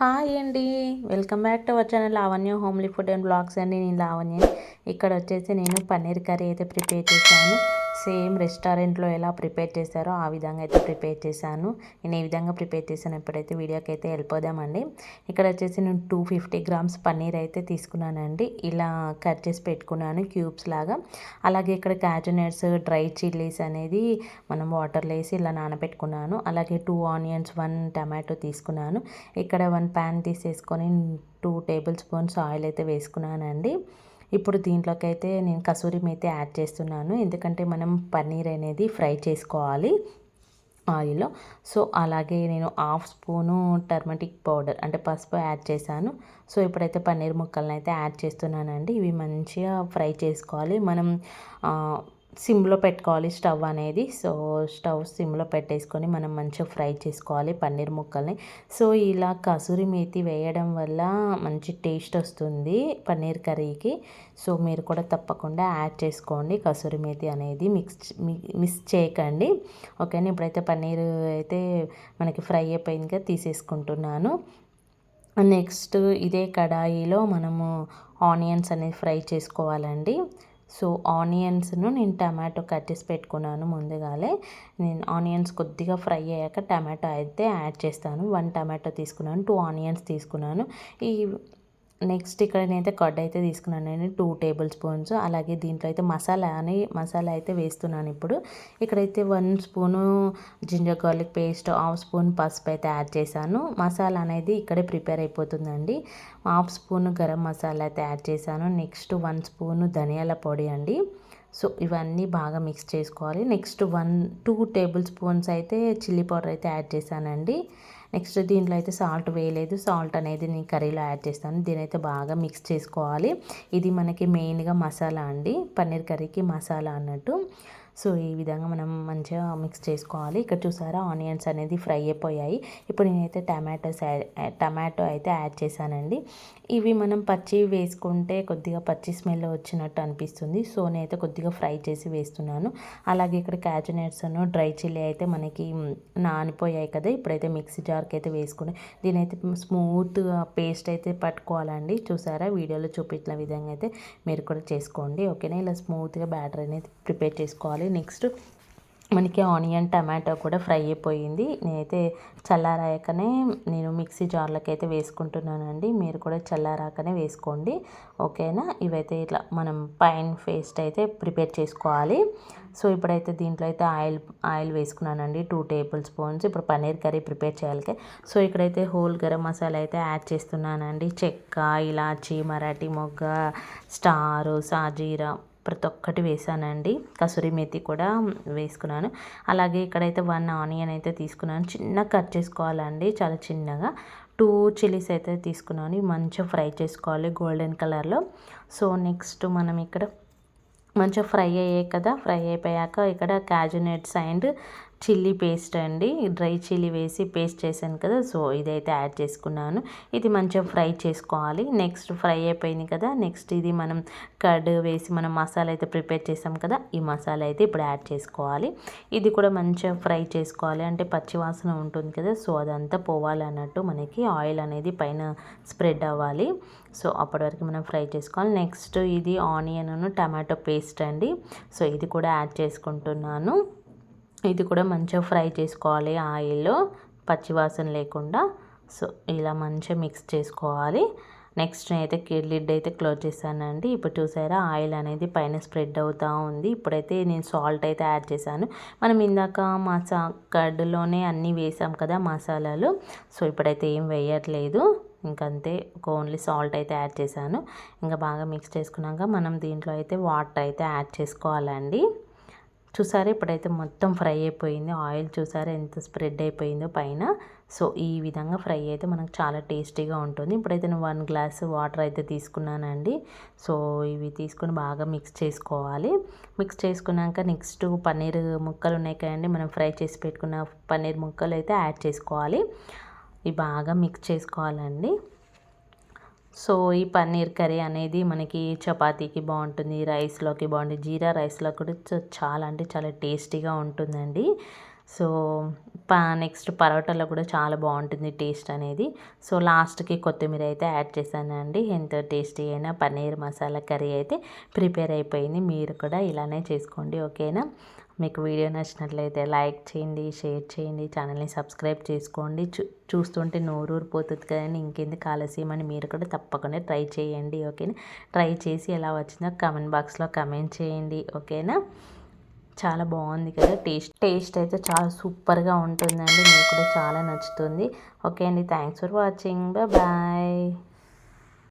Hi అండి. Welcome back to our channel Lavanya homely food and blogs అండి. నేను లావణ్య. ఇక్కడ వచ్చేసి నేను పన్నీర్ కర్రీ అయితే ప్రిపేర్ చేశాను. సేమ్ రెస్టారెంట్లో ఎలా ప్రిపేర్ చేశారో ఆ విధంగా అయితే ప్రిపేర్ చేశాను. నేను ఏ విధంగా ప్రిపేర్ చేశాను ఎప్పుడైతే వీడియోకి అయితే వెళ్ళిపోదామండి ఇక్కడ వచ్చేసి నేను టూ ఫిఫ్టీ గ్రామ్స్ పన్నీర్ అయితే తీసుకున్నానండి. ఇలా కట్ చేసి పెట్టుకున్నాను క్యూబ్స్ లాగా. అలాగే ఇక్కడ క్యాజనట్స్ డ్రై చిల్లీస్ అనేది మనం వాటర్లో వేసి ఇలా నానబెట్టుకున్నాను. అలాగే టూ ఆనియన్స్ వన్ టమాటో తీసుకున్నాను. ఇక్కడ వన్ ప్యాన్ తీసేసుకొని టూ టేబుల్ స్పూన్స్ ఆయిల్ అయితే వేసుకున్నానండి. ఇప్పుడు దీంట్లోకైతే నేను కసూరి మేతి యాడ్ చేస్తున్నాను. ఎందుకంటే మనం పన్నీర్ అనేది ఫ్రై చేసుకోవాలి ఆయిల్లో. సో అలాగే నేను హాఫ్ స్పూను టర్మటిక్ పౌడర్ అంటే పసుపు యాడ్ చేశాను. సో ఇప్పుడైతే పన్నీర్ ముక్కలను అయితే యాడ్ చేస్తున్నానండి. ఇవి మంచిగా ఫ్రై చేసుకోవాలి. మనం సిమ్లో పెట్టుకోవాలి స్టవ్ అనేది. సో స్టవ్ సిమ్లో పెట్టేసుకొని మనం మంచిగా ఫ్రై చేసుకోవాలి పన్నీర్ ముక్కల్ని. సో ఇలా కసూరి మేతి వేయడం వల్ల మంచి టేస్ట్ వస్తుంది పన్నీర్ కర్రీకి. సో మీరు కూడా తప్పకుండా యాడ్ చేసుకోండి కసూరి మేతి అనేది. మిక్స్ మిస్ చేయకండి. ఓకేనా? ఇప్పుడైతే పన్నీర్ అయితే మనకి ఫ్రై అయిపోయిందిగా తీసేసుకుంటున్నాను. నెక్స్ట్ ఇదే కడాయిలో మనము ఆనియన్స్ అనేది ఫ్రై చేసుకోవాలండి. సో ఆనియన్స్ను నేను టమాటో కట్టేసి పెట్టుకున్నాను ముందుగానే నేను ఆనియన్స్ కొద్దిగా ఫ్రై అయ్యాక టమాటో అయితే యాడ్ చేస్తాను. వన్ టమాటో తీసుకున్నాను టూ ఆనియన్స్ తీసుకున్నాను. ఈ నెక్స్ట్ ఇక్కడ నేనైతే కడ్ అయితే తీసుకున్నాను. నేను టూ టేబుల్ స్పూన్స్ అలాగే దీంట్లో అయితే మసాలా అని మసాలా అయితే వేస్తున్నాను ఇప్పుడు. ఇక్కడైతే one spoon ginger garlic paste half spoon పసుపు అయితే యాడ్ చేశాను. మసాలా అనేది ఇక్కడే ప్రిపేర్ అయిపోతుందండి. హాఫ్ స్పూన్ గరం మసాలా అయితే యాడ్ చేశాను. నెక్స్ట్ వన్ స్పూను ధనియాల పొడి అండి. సో ఇవన్నీ బాగా మిక్స్ చేసుకోవాలి. Next one two tablespoons అయితే చిల్లీ పౌడర్ అయితే యాడ్ చేశానండి. నెక్స్ట్ దీంట్లో అయితే సాల్ట్ వేయలేదు. సాల్ట్ అనేది నేను కర్రీలో యాడ్ చేస్తాను. దీని అయితే బాగా మిక్స్ చేసుకోవాలి. ఇది మనకి మెయిన్గా మసాలా అండి. పన్నీర్ కర్రీకి మసాలా అన్నట్టు. సో ఈ విధంగా మనం మంచిగా మిక్స్ చేసుకోవాలి. ఇక్కడ చూసారా ఆనియన్స్ అనేది ఫ్రై అయిపోయాయి. ఇప్పుడు నేనైతే టమాటోస్ టమాటో అయితే యాడ్ చేశానండి. ఇవి మనం పచ్చి వేసుకుంటే కొద్దిగా పచ్చి స్మెల్ వచ్చినట్టు అనిపిస్తుంది. సో నేనైతే కొద్దిగా ఫ్రై చేసి వేస్తున్నాను. అలాగే ఇక్కడ క్యాచునట్స్ డ్రై చిల్లీ అయితే మనకి నానిపోయాయి కదా. ఇప్పుడైతే మిక్సీ జార్కి అయితే వేసుకుని దీని అయితే స్మూత్గా పేస్ట్ అయితే పట్టుకోవాలండి. చూసారా వీడియోలో చూపించిన విధంగా అయితే మీరు కూడా చేసుకోండి. ఓకేనా? ఇలా స్మూత్గా బ్యాటర్ అనేది ప్రిపేర్ చేసుకోవాలి. నెక్స్ట్ మనకి ఆనియన్ టమాటో కూడా ఫ్రై అయిపోయింది. నేనైతే చల్లారాయకనే నేను మిక్సీ జార్లకి అయితే వేసుకుంటున్నానండి. మీరు కూడా చల్లారాకనే వేసుకోండి. ఓకేనా? ఇవైతే ఇట్లా మనం పైన్ పేస్ట్ అయితే ప్రిపేర్ చేసుకోవాలి. సో ఇప్పుడైతే దీంట్లో అయితే ఆయిల్ ఆయిల్ వేసుకున్నానండి. Two tablespoons. ఇప్పుడు పన్నీర్ కర్రీ ప్రిపేర్ చేయాలి సో ఇక్కడైతే హోల్ గరం మసాలా అయితే యాడ్ చేస్తున్నానండి. చెక్క ఇలాచి మరాఠీ మొగ్గ స్టారు సాజీరా ప్రతి ఒక్కటి వేసానండి. కసూరి మెతి కూడా వేసుకున్నాను. అలాగే ఇక్కడైతే వన్ ఆనియన్ అయితే తీసుకున్నాను. చిన్న కట్ చేసుకోవాలండి. చాలా చిన్నగా. టూ చిల్లీస్ అయితే తీసుకున్నాను. మంచిగా ఫ్రై చేసుకోవాలి గోల్డెన్ కలర్లో. సో నెక్స్ట్ మనం ఇక్కడ మంచిగా ఫ్రై అయ్యాయి కదా. ఫ్రై అయిపోయాక ఇక్కడ cashew nuts and chilli paste అండి. డ్రై చిల్లీ వేసి పేస్ట్ చేశాను కదా సో ఇదైతే యాడ్ చేసుకున్నాను. ఇది మంచిగా ఫ్రై చేసుకోవాలి. నెక్స్ట్ ఫ్రై అయిపోయింది కదా నెక్స్ట్ ఇది మనం కర్డ్ వేసి మనం మసాలా అయితే ప్రిపేర్ చేసాం కదా ఈ మసాలా అయితే ఇప్పుడు యాడ్ చేసుకోవాలి. ఇది కూడా మంచిగా ఫ్రై చేసుకోవాలి. అంటే పచ్చివాసన ఉంటుంది కదా సో అదంతా పోవాలన్నట్టు మనకి ఆయిల్ అనేది పైన స్ప్రెడ్ అవ్వాలి. సో అప్పటి వరకు మనం ఫ్రై చేసుకోవాలి. నెక్స్ట్ ఇది ఆనియన్ టమాటో పేస్ట్ అండి. సో ఇది కూడా యాడ్ చేసుకుంటున్నాను. ఇది కూడా మంచిగా ఫ్రై చేసుకోవాలి ఆయిల్లో పచ్చివాసన లేకుండా. సో ఇలా మంచిగా మిక్స్ చేసుకోవాలి. నెక్స్ట్ నేనైతే లిడ్ అయితే క్లోజ్ చేశానండి. ఇప్పుడు చూసారా ఆయిల్ అనేది పైన స్ప్రెడ్ అవుతూ ఉంది. ఇప్పుడైతే నేను సాల్ట్ అయితే యాడ్ చేశాను. మనం ఇందాక మసా కర్డ్లోనే అన్నీ వేసాం కదా మసాలాలు. సో ఇప్పుడైతే ఏం వేయట్లేదు. ఇంకంతే ఓన్లీ సాల్ట్ అయితే యాడ్ చేశాను. ఇంకా బాగా మిక్స్ చేసుకున్నాక మనం దీంట్లో అయితే వాటర్ అయితే యాడ్ చేసుకోవాలండి. చూసారా? ఇప్పుడైతే మొత్తం ఫ్రై అయిపోయింది. ఆయిల్ చూసారా? ఎంత స్ప్రెడ్ అయిపోయిందో పైన. సో ఈ విధంగా ఫ్రై అయితే మనకు చాలా టేస్టీగా ఉంటుంది. ఇప్పుడైతే నేను వన్ గ్లాస్ వాటర్ అయితే తీసుకున్నానండి. సో ఇవి తీసుకుని బాగా మిక్స్ చేసుకోవాలి. మిక్స్ చేసుకున్నాక నెక్స్ట్ పన్నీర్ ముక్కలు ఉన్నాయి కదండి. మనం ఫ్రై చేసి పెట్టుకున్న పన్నీర్ ముక్కలు అయితే యాడ్ చేసుకోవాలి. ఇవి బాగా మిక్స్ చేసుకోవాలండి. సో ఈ పన్నీర్ కర్రీ అనేది మనకి చపాతీకి బాగుంటుంది రైస్లోకి బాగుంటుంది జీరా రైస్లో కూడా చాలా అంటే చాలా టేస్టీగా ఉంటుందండి. సో ప నెక్స్ట్ పరోటాలో కూడా చాలా బాగుంటుంది టేస్ట్ అనేది. సో లాస్ట్కి కొత్తిమీర అయితే యాడ్ చేశానండి. ఎంతో టేస్టీ అయినా పన్నీర్ మసాలా కర్రీ అయితే ప్రిపేర్ అయిపోయింది. మీరు కూడా ఇలానే చేసుకోండి ఓకేనా? మీకు వీడియో నచ్చినట్లయితే లైక్ చేయండి షేర్ చేయండి ఛానల్ని సబ్స్క్రైబ్ చేసుకోండి. చూ చూస్తుంటే నోరూరిపోతుంది కదండి. ఇంకెందుకు ఆలస్యం అని మీరు కూడా తప్పకుండా ట్రై చేయండి ఓకేనా? ట్రై చేసి ఎలా వచ్చిందో కమెంట్ బాక్స్లో కమెంట్ చేయండి ఓకేనా? చాలా బాగుంది కదా టేస్ట్. టేస్ట్ అయితే చాలా సూపర్గా ఉంటుందండి. మీకు కూడా చాలా నచ్చుతుంది. ఓకే అండి. Thanks for watching. బాయ్.